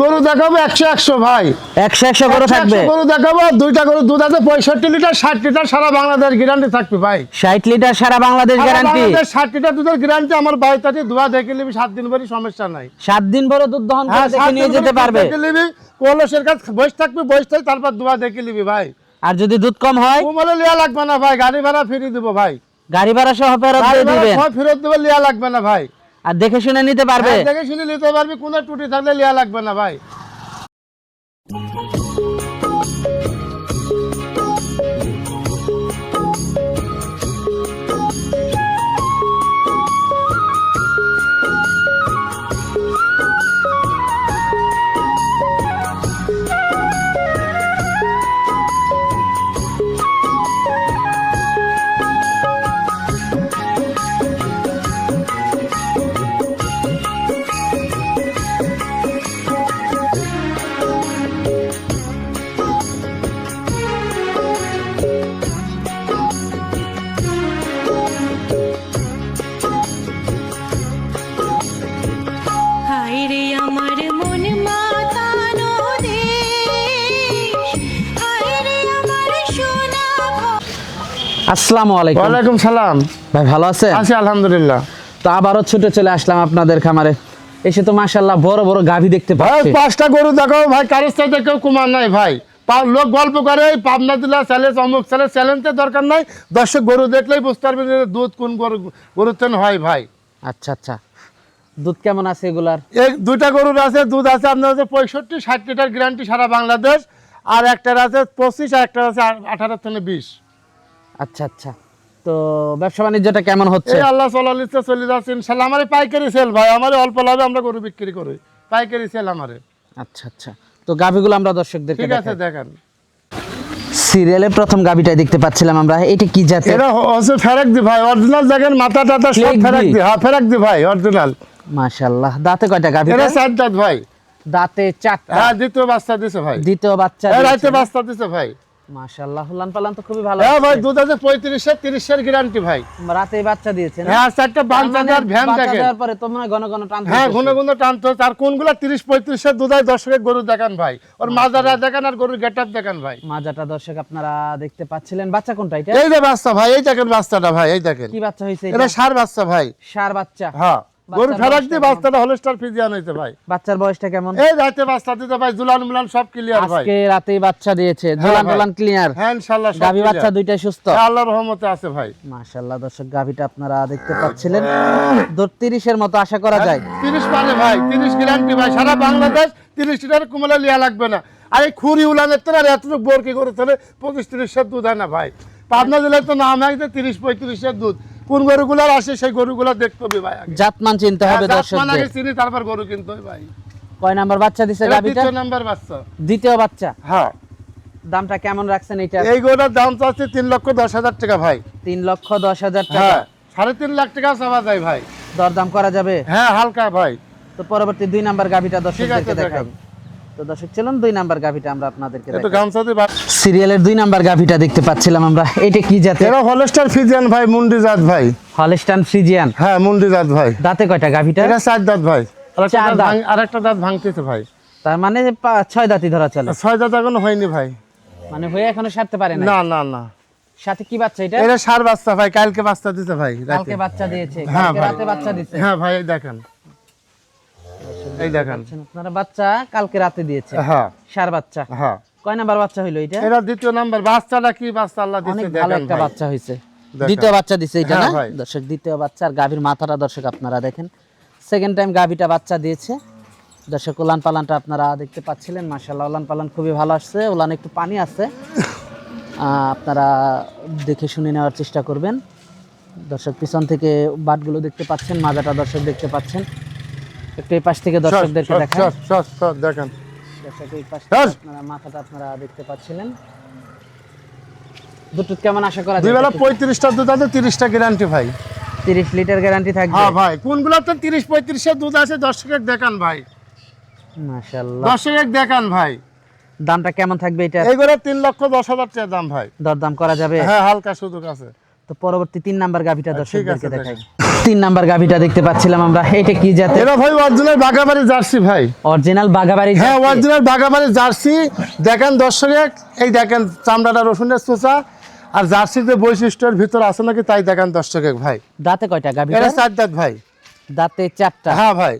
গরু দেখাবো একশো একশো ভাই। একশো একশো 100 থাকবে? গরু দেখাবো দুইটা গরু দুধ আছে পঁয়ষট্টি লিটার ষাট লিটার সারা বাংলাদেশ গ্যারান্টি থাকবে ভাই। ষাট লিটার সারা বাংলাদেশ গ্যারান্টি ষাট লিটার দুধের গ্যারান্টি আমার বাড়িতে আছে ধোয়া দেখে নিবি সাত দিন পরই সমস্যা নাই। সাত দিন ভরে দুধ দহন করে হ্যাঁ নিয়ে যেতে পারবে। দেখে নিবি কলসের কাছে বসে থাকবি বসে থাকবি তারপর ধোয়া দেখে নিবি ভাই। আর যদি দুধ কম হয়? কোমলে লিয়া লাগবে না ভাই গাড়ি ভাড়া ফিরে দিব ভাই। গাড়ি ভাড়া সহ ফেরত দিয়ে দিবেন। ফেরত দেবে লিয়া লাগবে না ভাই। আর দেখে শুনে নিতে পারবে? হ্যাঁ, দেখে শুনে নিতে পারবে কোনো টুটি থাকলে লেয়া লাগবে না ভাই। আসসালামু আলাইকুম। ওয়ালাইকুম সালাম। ভাই ভালো আছেন? আছি আলহামদুলিল্লাহ। তো আবারও ছুটে চলে আসলাম আপনাদের খামারে। এসে তো মাশাল্লাহ বড় বড় গাভী দেখতে পাচ্ছি। পাঁচটা গরু দেখো ভাই কারোর সাথে কেউ কুমার নাই ভাই। লোক গল্প করে এই পাবনা দিলা চ্যালেঞ্জ অমুক চ্যালেঞ্জ চ্যালেঞ্জের দরকার নাই। দর্শক গরু দেখলেই বুঝতে পারবেন দুধ কোন গরু গরুর হয় ভাই। আচ্ছা আচ্ছা। দুধ কেমন আছে এগুলার? এই দুইটা গরুর আছে দুধ আছে আপনার হচ্ছে পঁয়ষট্টি ষাট লিটার গ্যারান্টি সারা বাংলাদেশ। আর একটার আছে পঁচিশ আর একটার আছে আঠারো থেকে বিশ। আচ্ছা আচ্ছা। তো ব্যবসা বাণিজ্যটা কেমন হচ্ছে? আল্লাহ চলা লিখতে চলে যাচ্ছে ইনশাল্লাহ আমার পাইকারি সেল ভাই আমার অল্প লাভে আমরা গরু বিক্রি করি। পাইকারি সেল আমারে। আচ্ছা আচ্ছা। তো গাভীগুলো আমরা দর্শকদেরকে ঠিক আছে দেখেন। সিরিয়ালের প্রথম গাভীটাই দেখতে পাচ্ছিলাম আমরা। এটা কি জাতের? এটা হচ্ছে ফেরাক দি ভাই অরিজিনাল দেখেন মাথা টাথা সব ফেরাক দি? হ্যাঁ ফেরাক দি ভাই অরিজিনাল মাশাআল্লাহ। দাঁতে কয়টা গাভীটা এটা চার দাঁত ভাই। দাঁতে চারটা। হ্যাঁ দ্বিতীয় বাচ্চা দিছে ভাই। দ্বিতীয় বাচ্চা রাইতে বাচ্চা দিছে ভাই। মাশাআল্লাহ হুলান পালান তো খুবই ভালো হ্যাঁ ভাই গ্যারান্টি ভাই। রাতে বাচ্চা দিয়েছেন হ্যাঁ চারটা বাঞ্চা ভ্যান থাকে পরে তোমরা ঘন ঘন টান হ্যাঁ ঘন ঘন টানতে আর কোনগুলা তিরিশ পঁয়ত্রিশের দুধায় দর্শকের গরু দেখান ভাই? ওর মাজারা দেখান আর গরুর দেখান ভাই। মাজাটা দর্শক আপনারা দেখতে পাচ্ছিলেন। বাচ্চা কোনটা এটা? এই যে বাচ্চা ভাই এই দেখেন বাচ্চাটা ভাই এই দেখেন। কি বাচ্চা হয়েছে এটা? সার বাচ্চা ভাই। সার বাচ্চা। হ্যাঁ। গরু ফেরাক দিয়ে? বাচ্চাটা হলস্টার ফিজিয়ান হয়েছে ভাই। বাচ্চার বয়সটা কেমন? এই রাতে বাচ্চা দিতে ভাই জুলান মুলান সব ক্লিয়ার ভাই। আজকে রাতেই বাচ্চা দিয়েছে। ঝোলান ভাই। টোলান ক্লিয়ার হ্যাঁ ইনশাল্লাহ সব গাভী বাচ্চা দুইটাই সুস্থ। হ্যাঁ, আল্লাহর রহমতে আছে ভাই। মাশাআল্লাহ দর্শক গাভীটা আপনারা দেখতে পাচ্ছিলেন। দূর তিরিশের মতো আশা করা যায়। তিরিশ মানে ভাই তিরিশ গ্যারান্টি ভাই। সারা বাংলাদেশ তিরিশ লিটার কুমলে লিয়া লাগবে না। আরে খুরি উলানের তো আর এতটুকু বোরকি করে তাহলে পঁচিশ তিরিশের দুধ হয় না ভাই। পাবনা জেলায় তো নাম একদম তিরিশ পঁয়ত্রিশের দুধ। কোন গরুগুলার আসে সেই গরুগুলো দেখতে হবে ভাই জাতমান চিনতে হবে হ্যাঁ, জাতমান আগে চিনি তারপর গরু কিনতে হয় ভাই। কয় নাম্বার বাচ্চা দিছে দ্বিতীয় নাম্বার বাচ্চা। দ্বিতীয় বাচ্চা? হ্যাঁ। দামটা কেমন রাখছেন এটা এই গরুটার দাম চাচ্ছে তিন লক্ষ দশ হাজার টাকা ভাই। তিন লক্ষ দশ হাজার টাকা। হ্যাঁ সাড়ে তিন লাখ টাকা চাওয়া যায় ভাই। দরদাম করা যাবে? হ্যাঁ হালকা ভাই। তো পরবর্তী দুই নাম্বার গাভীটা ঠিক দর্শকদেরকে দেখাই। তো দর্শক চলুন দুই নাম্বার গাভীটা আমরা আপনাদেরকে একটু সিরিয়ালের দুই নাম্বার গাভীটা দেখতে পাচ্ছিলাম আমরা। এটা কি জাতের? এরা হলস্টার ফিজিয়ান ভাই মুন্ডি জাত ভাই। Holstein Friesian? হ্যাঁ মুন্ডি জাত ভাই। দাঁতে কয়টা গাভীটা? এটা চার দাঁত ভাই। আরেকটা চার দাঁত ভাঙতেছে ভাই। তার মানে ছয় দাঁতি ধরা চলে। ছয় দাঁত এখনও হয়নি ভাই। মানে হয়ে এখনও সারতে পারে না না না না। সাথে কি বাচ্চা এটা? এটা সার বাচ্চা ভাই কালকে বাচ্চা দিতে ভাই। কালকে বাচ্চা দিয়েছে। হ্যাঁ রাতে বাচ্চা দিয়েছে হ্যাঁ ভাই দেখেন। এই দেখেন। আপনারা বাচ্চা কালকে রাতে দিয়েছে। হ্যাঁ। সার বাচ্চা। হ্যাঁ। কয় নাম্বার বাচ্চা হইল এটা? এটা দ্বিতীয় নাম্বার। বাচ্চাটা কি বাচ্চা? আল্লাহ অনেক দিচ্ছে ভালো একটা বাচ্চা দেখেন। দ্বিতীয় বাচ্চা দিছে এটা হ্যাঁ না? দর্শক দ্বিতীয় বাচ্চা। আর গাভীর মাথাটা দর্শক আপনারা দেখেন। সেকেন্ড টাইম গাভীটা বাচ্চা দিয়েছে। দর্শক উলান পালানটা আপনারা দেখতে পাচ্ছিলেন। মাশাল্লাহ উলান পালান খুবই ভালো আসছে। উলান একটু পানি আছে। আহ, আপনারা দেখে শুনে নেওয়ার চেষ্টা করবেন। দর্শক পিছন থেকে বাটগুলো দেখতে পাচ্ছেন মাজাটা দর্শক দেখতে পাচ্ছেন। একটু এই পাশ থেকে দর্শকদেরকে দেখান। দেখেন। দর্শক এই পাশ আপনারা মাথাটা আপনারা দেখতে পাচ্ছিলেন। দুটো কেমন আশা করা দুই বেলা যায় পঁয়ত্রিশটা দুধ আছে তিরিশটা গ্যারান্টি ভাই। তিরিশ লিটার গ্যারান্টি থাকবে। হ্যাঁ ভাই কোনগুলো তো তিরিশ পঁয়ত্রিশের দুধ আছে দর্শকের দেখান ভাই। মাশাল্লাহ দর্শকের দেখান ভাই। দামটা কেমন থাকবে এটা? এইগুলো লক্ষ দশ হাজার টাকা দাম ভাই। দরদাম করা যাবে? হ্যাঁ হালকা সুযোগ আছে। তো পরবর্তী তিন নাম্বার গাভিটা আছে দর্শকদেরকে দেখাই। তিন নাম্বার গাভিটা দেখতে পাচ্ছিলাম আমরা। এটা কি জাতের? এরা ভাই অরিজিনাল বাগাবাড়ি জার্সি ভাই। অরিজিনাল বাগাবাড়ি হ্যাঁ। Original Bagabari jersey. দেখেন দর্শক এই দেখেন চামড়াটা রসুনের চোচা। আর জার্সির যে বৈশিষ্ট্যের ভিতর আছে নাকি তাই দেখেন দর্শক ভাই। দাঁতে কয়টা গাভিটা? এটা চার দাঁত ভাই। দাঁতে চারটা? হ্যাঁ ভাই।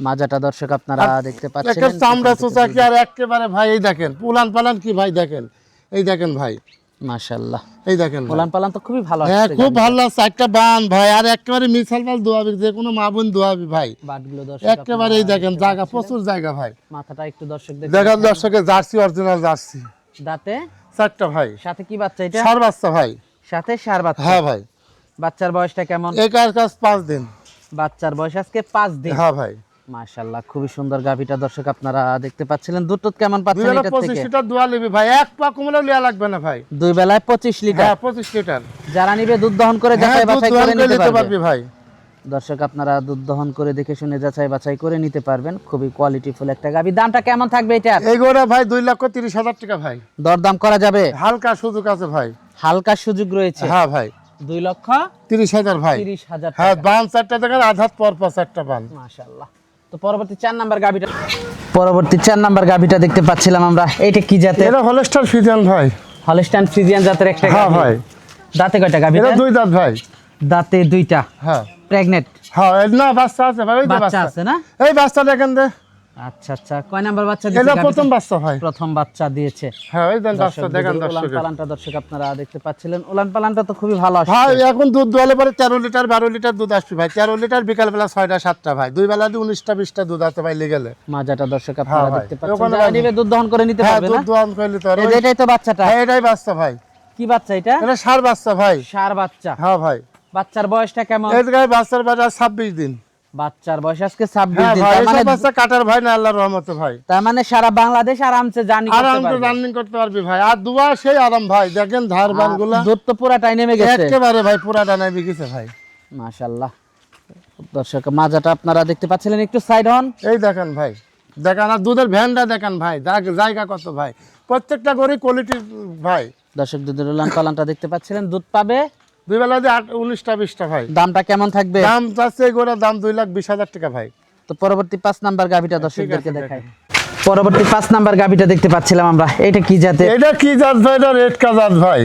মাজাটা দর্শক আপনারা দেখতে পাচ্ছেন চামড়া চোচা কি আর একেবারে ভাই এই দেখেন। পুলান পালান কি ভাই দেখেন? এই দেখেন ভাই। মাশাআল্লাহ। এই দেখেন ভাই। পোলান পালান তো খুবই ভালো হ্যাঁ খুব ভালো একটা বান ভাই আর একেবারে মিসাল পাল দোয়াবি যে কোনো মা বোন দোয়াবি ভাই। বাটগুলো দর্শক একেবারে এই দেখেন জায়গা প্রচুর জায়গা ভাই। মাথাটা একটু দর্শক দেখে দেখেন দর্শকের জার্সি অরিজিনাল জার্সি। দাঁতে? চারটা ভাই। সাথে কি বাচ্চা এটা? সার বাচ্চা ভাই। সাথে সার বাচ্চা। হ্যাঁ ভাই। বাচ্চার বয়সটা কেমন? কাজ পাঁচ দিন। বাচ্চার বয়স আজকে পাঁচ দিন। হ্যাঁ ভাই। মাশাআল্লাহ খুবই সুন্দর গাভিটা দর্শক আপনারা দেখতে পাচ্ছিলেন। দুধ কেমন পাচ্ছেন এটা থেকে? লিটার দোয়া নিবি ভাই এক পা কমলেও লিয়া লাগবে না ভাই। দুই বেলায় পঁচিশ লিটার। হ্যাঁ পঁচিশ লিটার। যারা নিবে দুধ দহন করে হ্যাঁ যাচাই বাছাই করে নিতে পারবে। ভাই। দর্শক আপনারা দুধ দহন করে দেখে শুনে যাচাই বাছাই করে নিতে পারবেন। খুবই কোয়ালিটিফুল একটা দামটা কেমন থাকবে এটা ভাই দুই লক্ষ তিরিশ হাজার টাকা ভাই। দরদাম করা যাবে? হালকা সুযোগ আছে ভাই। হালকা সুযোগ রয়েছে? হ্যাঁ ভাই। দুই লক্ষ তিরিশ হাজার ভাই। তিরিশ হাজার হ্যাঁ বান চারটা দেখেন আধাত পর পর চারটা বান। মাশাআল্লাহ। তো পরবর্তী চার নাম্বার গাভিটা পরবর্তী চার নাম্বার গাভিটা দেখতে পাচ্ছিলাম আমরা। এটা কি জাতের? এটা হলস্টার ফ্রিজিয়ান ভাই। হলস্টার ফ্রিজিয়ান জাতের একটা হ্যাঁ ভাই। দাঁতে কয়টা গাভি এটা দুই দাঁত ভাই। দাঁতে দুইটা। হ্যাঁ। প্রেগনেন্ট হ্যাঁ না বাচ্চা আছে ভাই ওই বাচ্চা বাচ্চা। আছে না? এই বাচ্চা দেখেন দে। আচ্ছা আচ্ছা। কয় নাম্বার বাচ্চা এটা প্রথম বাচ্চা ভাই প্রথম বাচ্চা দিয়েছে। হ্যাঁ ওই বাচ্চা দেখেন দর্শক। পালানটা দর্শক আপনারা দেখতে পাচ্ছিলেন পালানটা তো খুবই ভালো আসছে। ভাই এখন দুধ দোয়ালে পরে তেরো লিটার বারো লিটার দুধ আসবে ভাই। তেরো লিটার বিকাল বেলা ছয়টা সাতটা ভাই। দুই বেলা দিয়ে উনিশটা বিশটা দুধ আছে ভাই লেগেলে মাজাটা দর্শক আপনারা হ্যাঁ দেখতে পাচ্ছেন। নিবে দুধ দহন করে নিতে হ্যাঁ পারবে না। দুধ দোয়ান করলে তো আর এই ওই- যে এটাই তো বাচ্চাটা। হ্যাঁ এটাই বাচ্চা ভাই। কি বাচ্চা এটা? এটা সার বাচ্চা ভাই। সার বাচ্চা। হ্যাঁ ভাই। বাচ্চার বয়সটা কেমন? এই বাচ্চার বাচ্চা ছাব্বিশ দিন। বাচ্চার বয়স আজকে হ্যাঁ দিন তার মানে বাচ্চা কাটার ভাই না আল্লাহর রহমতে ভাই। তার মানে সারা বাংলাদেশ আরামসে জার্নি করতে পারবি। ভাই। আর দুয়া সেই আরাম ভাই। দেখেন ধার দুধ তো পুরাটাই নেমে গেছে। একেবারে ভাই পুরা ডানায় বিকিছে ভাই। মাশাআল্লাহ। দর্শক মাজাটা আপনারা দেখতে পাচ্ছিলেন একটু সাইড হন এই দেখেন ভাই। দেখেন আর দুধের ভ্যানটা দেখেন ভাই। জায়গা কত ভাই। প্রত্যেকটা গরু কোয়ালিটি ভাই। দর্শক দুধের উলান পালানটা দেখতে পাচ্ছিলেন। দুধ পাবে দুই বেলা দিয়ে আট উনিশটা বিশটা ভাই। দামটা কেমন থাকবে? দাম চাচ্ছে দাম দুই লাখ বিশ হাজার টাকা ভাই। তো পরবর্তী পাঁচ নাম্বার গাভিটা দর্শকদেরকে দেখাই। পরবর্তী পাঁচ নাম্বার গাভিটা দেখতে পাচ্ছিলাম আমরা। এটা কি জাতে এটা কি জাত ভাই? এটা রেড কাজাত ভাই।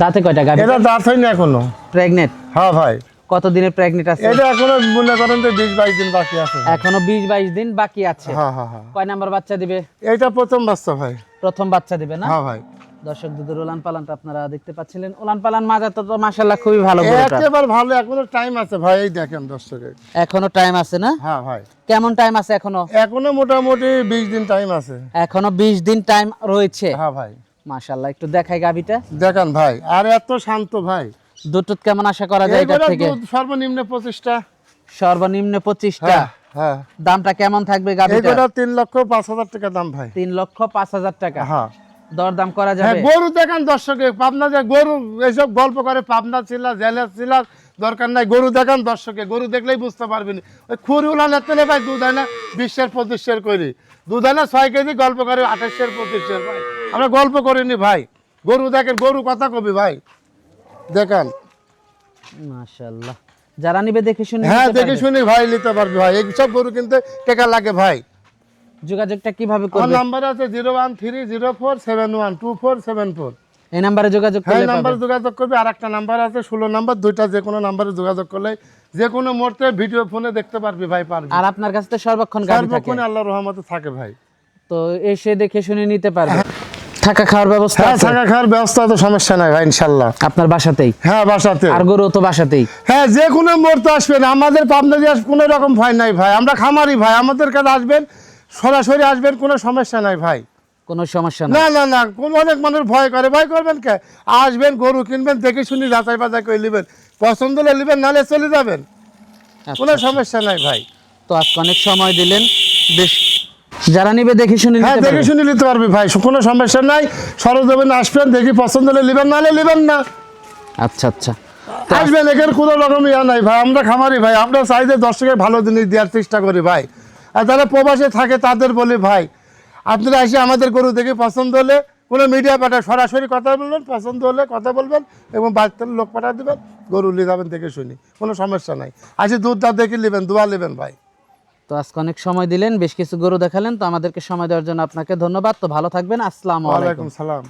দাঁতে কয়টা গাভি? এটা দাঁত হয়নি এখনও। প্রেগনেন্ট হ্যাঁ ভাই। কত দিনের প্রেগনেন্ট আছে? এটা এখনও মনে করেন যে বিশ বাইশ দিন বাকি আছে। এখনও বিশ বাইশ দিন বাকি আছে। হ্যাঁ হ্যাঁ হ্যাঁ। কয় নাম্বার বাচ্চা দিবে? এইটা প্রথম বাচ্চা ভাই। প্রথম বাচ্চা দিবে না? হ্যাঁ ভাই। দর্শক দুধের উলান পালানটা আপনারা দেখতে পাচ্ছিলেন। উলান পালান তো খুবই ভালো একেবারে ভালো এখনও টাইম আছে ভাই এই দেখেন দর্শকের। এখনও টাইম আছে না? হ্যাঁ ভাই। কেমন টাইম আছে এখনও? এখনও মোটামুটি বিশ দিন টাইম আছে। এখনও বিশ দিন টাইম রয়েছে। হ্যাঁ ভাই। মাশাল্লাহ একটু দেখাই দেখেন ভাই আর এত শান্ত ভাই। দুধ কেমন আশা করা যায় এইগুলোর থেকে? সর্বনিম্ন পঁচিশটা। সর্বনিম্ন পঁচিশটা। হ্যাঁ হ্যাঁ। দামটা কেমন থাকবে গাভিটা? এইগুলো তিন লক্ষ পাঁচ হাজার টাকা দাম ভাই। তিন লক্ষ পাঁচ হাজার টাকা। হ্যাঁ। দরদাম করা হ্যাঁ যাবে? গরু দেখেন দর্শকে পাবনা যে গরু এইসব গল্প করে পাবনা ছিল জেলা ছিল দরকার নাই। গরু দেখান দর্শকে গরু দেখলেই বুঝতে পারবেন। ওই খুরি উলান এতে ভাই দুধ হয় না বিশ্বের পঁচিশের করি দুধ হয় না ছয় কেজি গল্প করে আঠাশের পঁচিশের ভাই আমরা গল্প করিনি ভাই। গরু দেখেন গরু কথা কবি ভাই। দেখেন। মাশাল্লাহ যারা নিবে দেখে শুনে হ্যাঁ দেখে। শুনি ভাই নিতে পারবি ভাই। এইসব গরু কিনতে টাকা লাগে ভাই। যোগাযোগটা কীভাবে আমার করবে নাম্বার আছে zero one three zero four seven one two four seven four এই নাম্বারে যোগাযোগ হ্যাঁ করলে নাম্বার পাবে। যোগাযোগ করবে। আর একটা নাম্বার আছে ষোলো নাম্বার দুইটা যে কোনো নাম্বারে যোগাযোগ করলে যে কোনো মুহূর্তে ভিডিও ফোনে দেখতে পারবি ভাই পারবি। আর আপনার কাছে তো সর্বক্ষণ গাড়ি থাকে। সর্বক্ষণে আল্লাহ রহমতে থাকে ভাই। তো এসে দেখে শুনে নিতে পারবে। থাকা খাওয়ার ব্যবস্থা হ্যাঁ থাকা খাওয়ার ব্যবস্থা তো সমস্যা নাই ভাই ইনশাআল্লাহ আপনার বাসাতেই? হ্যাঁ বাসাতে আর গরু তো বাসাতেই? হ্যাঁ যে কোনো মুহূর্তে আসবেন। আমাদের পাবনা দিয়ে কোনো রকম ভয় নাই ভাই। আমরা খামারি ভাই। আমাদের কাছে আসবেন সরাসরি আসবেন কোনো সমস্যা নাই ভাই। কোনো সমস্যা না না না কোন অনেক মানুষ ভয় করে। ভয় করবেন কে? আসবেন গরু কিনবেন দেখে শুনি যাচাই বাছাই করে নেবেন। পছন্দ হলে নেবেন নাহলে চলে যাবেন। কোনো আচ্ছা। সমস্যা নাই ভাই। তো আজকে অনেক সময় দিলেন। বেশ যারা নিবে দেখে শুনে হ্যাঁ দেখে শুনে নিতে পারবি ভাই কোনো সমস্যা নাই। সরজমিন আসবেন দেখি পছন্দ হলে নেবেন নাহলে নেবেন না। আচ্ছা আচ্ছা। আসবেন এখানে কোনো রকম ইয়া নাই ভাই আমরা খামারি ভাই আমরা চাইতে দর্শকের ভালো জিনিস দেওয়ার চেষ্টা করি ভাই। আর যারা প্রবাসে থাকে তাদের বলি ভাই আপনারা এসে আমাদের গরু দেখে পছন্দ হলে কোনো মিডিয়া পাঠা সরাসরি কথা বলবেন পছন্দ হলে কথা বলবেন এবং বাড়িতে লোক পাঠা দেবেন গরু নিয়ে যাবেন দেখে শুনি কোনো সমস্যা নাই। আজকে দুধ দাঁত দেখে নেবেন দোয়া নেবেন ভাই। তো আজকে অনেক সময় দিলেন বেশ কিছু গরু দেখালেন তো আমাদেরকে সময় দেওয়ার জন্য আপনাকে ধন্যবাদ। তো ভালো থাকবেন আসসালামু আলাইকুম। সালাম।